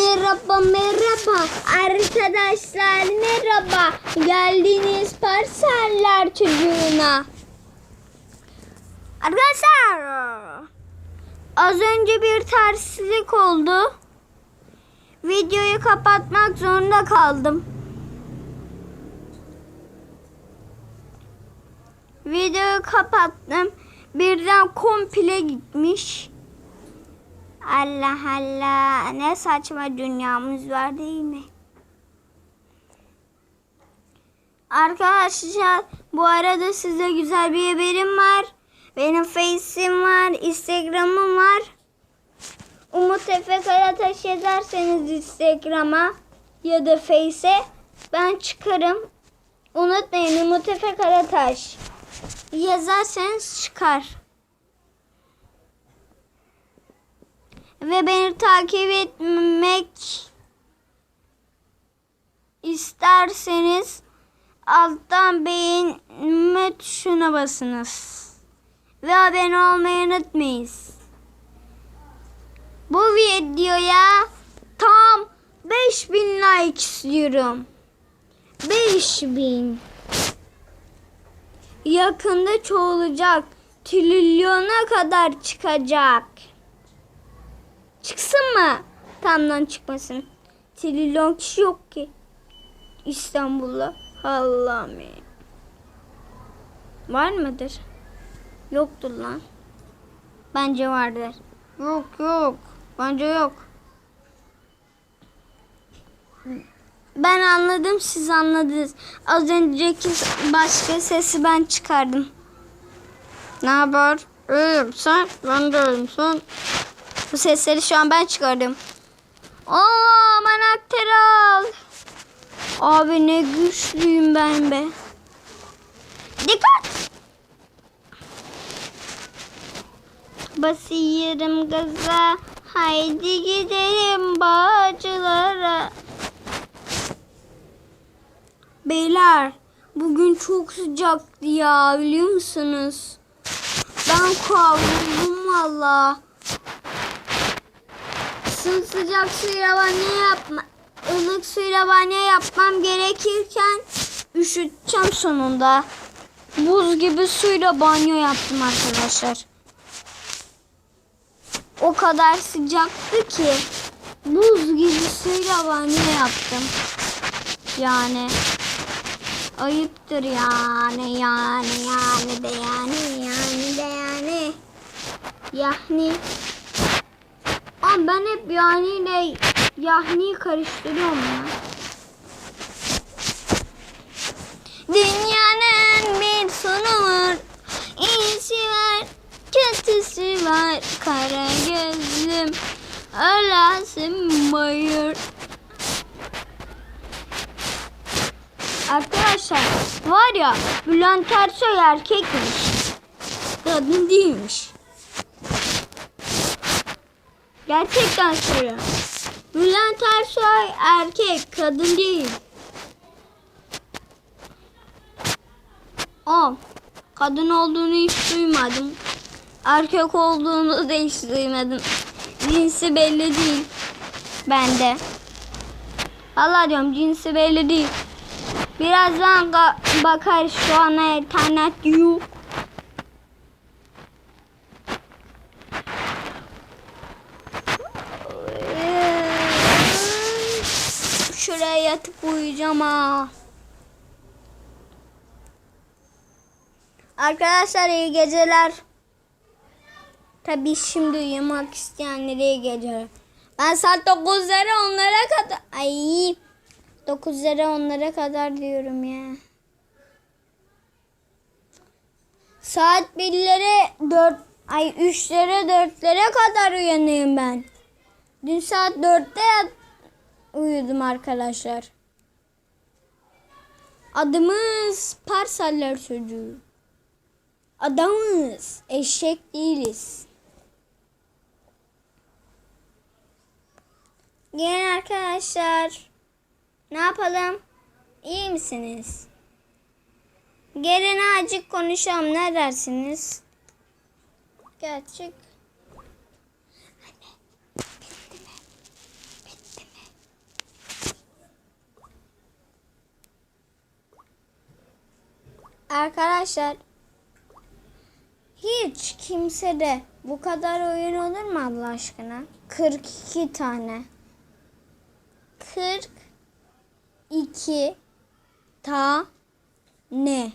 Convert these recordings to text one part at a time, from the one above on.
Merhaba merhaba arkadaşlar merhaba geldiniz parseller çocuğuna. Arkadaşlar az önce bir terslik oldu. Videoyu kapatmak zorunda kaldım. Videoyu kapattım. Birden komple gitmiş. Allah Allah ne saçma dünyamız var değil mi? Arkadaşlar bu arada size güzel bir haberim var. Benim Face'im var, Instagram'ım var. Umut Efe Karataş yazarsanız Instagram'a ya da Face'e ben çıkarım. Unutmayın Umut Efe Karataş. Yazarsanız çıkar. Ve beni takip etmek isterseniz alttan beğenme tuşuna basınız. Ve abone olmayı unutmayın. Bu videoya tam 5000 like istiyorum. 5000. Yakında çoğalacak. Trilyona kadar çıkacak. Çıksın mı? Tamdan çıkmasın. Trilyon kişi yok ki. İstanbul'da. Allah'ım. ya. Var mıdır? Yoktur lan. Bence vardır. Yok yok. Bence yok. Ben anladım siz anladınız. Az önceki başka sesi ben çıkardım. Ne haber? İyiyim sen? Ben de iyiyim sen? Bu sesleri şu an ben çıkardım. Oo aman aktör al. Abi ne güçlüyüm ben be. Dikkat. Basıyorum gaza. Haydi gidelim bağcılara. Beyler bugün çok sıcaktı ya biliyor musunuz? Ben kavruldum valla. Sıcak suyla banyo yapma, ılık suyla banyo yapmam gerekirken üşüteceğim sonunda. Buz gibi suyla banyo yaptım arkadaşlar. O kadar sıcaktı ki buz gibi suyla banyo yaptım. Yani ayıptır yani yani yani de yani yani de yani. Yani ama ben hep yani ile yahni karıştırıyorum ya. Dünyanın bir sonu var. İyisi var, kötüsü var. Kara gözlüm, ölesim bayır. Arkadaşlar var ya Bülent Ersoy erkekmiş. Kadın değilmiş. Gerçekten söylüyorum. Bülent Ersoy erkek, kadın değil. O kadın olduğunu hiç duymadım. Erkek olduğunu da hiç duymadım. Cinsi belli değil. Bende. Allah diyorum cinsi belli değil. Birazdan bakar şu an internet yok. Yatıp uyuyacağım ha. Arkadaşlar iyi geceler. Tabii şimdi uyumak isteyenlere iyi geceler. Ben saat 9'lara onlara kadar... Ay 9'lara onlara kadar diyorum ya. Saat 1'lere 4 ay 3'lere 4'lere kadar uyanıyorum ben. Dün saat 4'te yat- uyudum arkadaşlar. Adımız Parsaller çocuğu. Adamız. Eşek değiliz. Gelin arkadaşlar. Ne yapalım? İyi misiniz? Gelin azıcık konuşalım. Ne dersiniz? Gerçek. Bitti mi? Bitti mi? Arkadaşlar hiç kimse de bu kadar oyun olur mu Allah aşkına? 42 tane. 42 tane.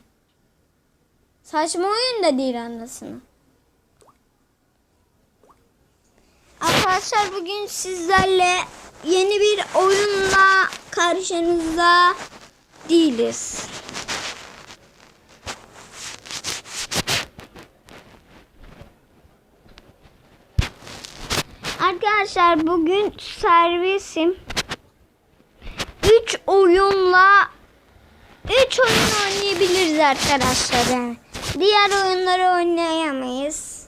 Saçma oyun da değil anlasını. Arkadaşlar bugün sizlerle yeni bir oyunla karşınızda değiliz. Arkadaşlar bugün servisim 3 oyunla 3 oyun oynayabiliriz arkadaşlar yani. Diğer oyunları oynayamayız.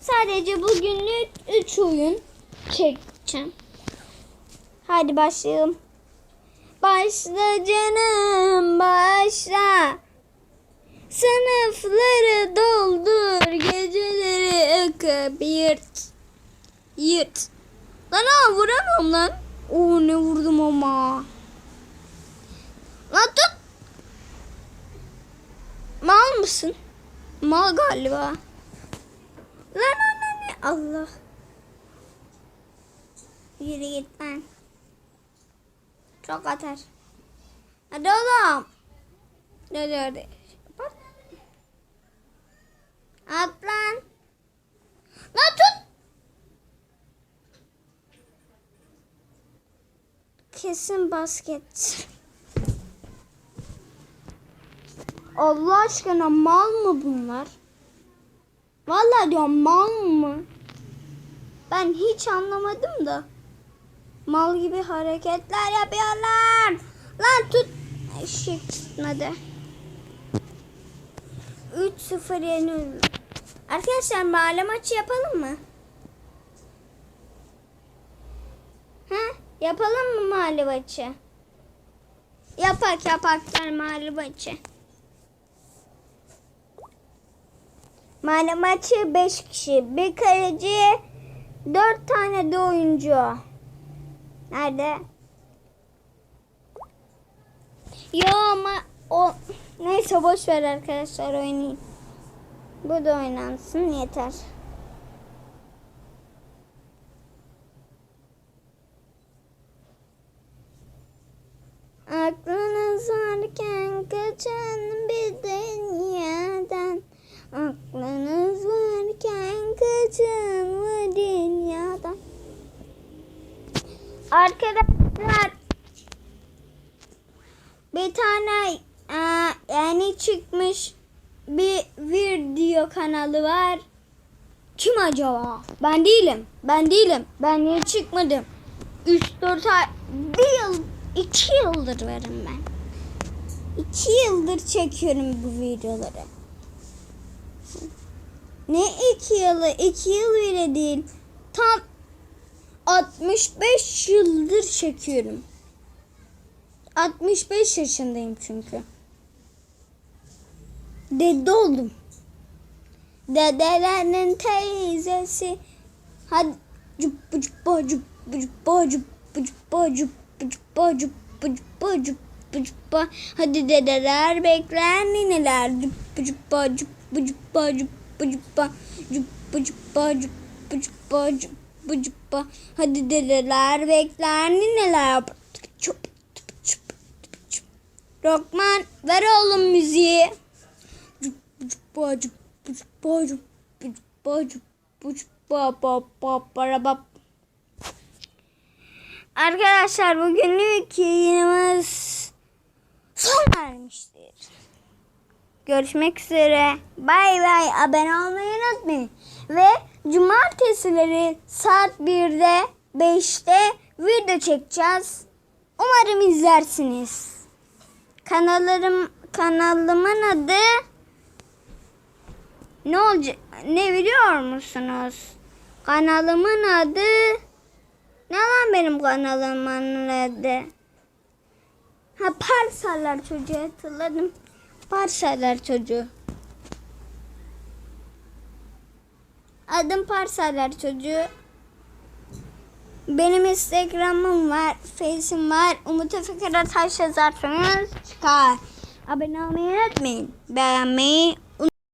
Sadece bugünlük 3 oyun çekeceğim. Hadi başlayalım. Başla canım başla. Sınıfları doldur geceleri akıp. Yırt. Lan ha vuramam lan. Oo ne vurdum ama. Lan tut. Mal mısın? Mal galiba. Lan lan? Allah. Yürü git lan. Çok atar. Hadi oğlum. Hadi hadi. At lan. Lan tut. Kesin basket. Allah aşkına mal mı bunlar? Vallahi diyorum mal mı? Ben hiç anlamadım da. Mal gibi hareketler yapıyorlar. Lan tut. Eşek tutmadı. 3-0 yeniyorum. Arkadaşlar mahalle maçı yapalım mı? Ha? Yapalım mı mahalle maçı? Yapak yapak gel mahalle maçı. Mahalle maçı 5 kişi. Bir kaleci, 4 tane de oyuncu. Nerede? Yo ama o neyse boş ver arkadaşlar oynayayım. Bu da oynansın yeter. Aklınız varken kaçan bir dünyadan Aklınız varken kaçın bu dünyadan Arkadaşlar bir tane e, yeni çıkmış bir video kanalı var. Kim acaba? Ben değilim. Ben değilim. Ben yeni çıkmadım. 3-4 ay, bir yıl, 2 yıldır verim ben. 2 yıldır çekiyorum bu videoları. Ne 2 yılı? 2 yıl bile değil. Tam 65 yıldır çekiyorum. 65 yaşındayım çünkü. Dede oldum. Dedelerinin teyzesi. Hadi cüp cüp cüp cüp cüp cüp cüp cüp cüp cüp cüp cüp Hadi dedeler bekler nineler cüp cüp cüp cüp cüp cüp cüp cüp cüp cüp cüp Hadi dedeler bekler nineler çup Rockman ver oğlum müziği. Arkadaşlar bugünlük yayınımız son vermiştir. Görüşmek üzere. Bay bay. Abone olmayı unutmayın. Ve cumartesileri saat 1'de 5'te video çekeceğiz. Umarım izlersiniz. Kanallarım kanalımın adı ne olacak? Ne biliyor musunuz? Kanalımın adı ne lan benim kanalımın adı? Ha Parsalar çocuğu hatırladım. Parsalar çocuğu. Adım Parsalar çocuğu. Benim Instagram'ım var, Face'im var. Umut Efe Karataş yazarsanız çıkar. Abone olmayı unutmayın. Beğenmeyi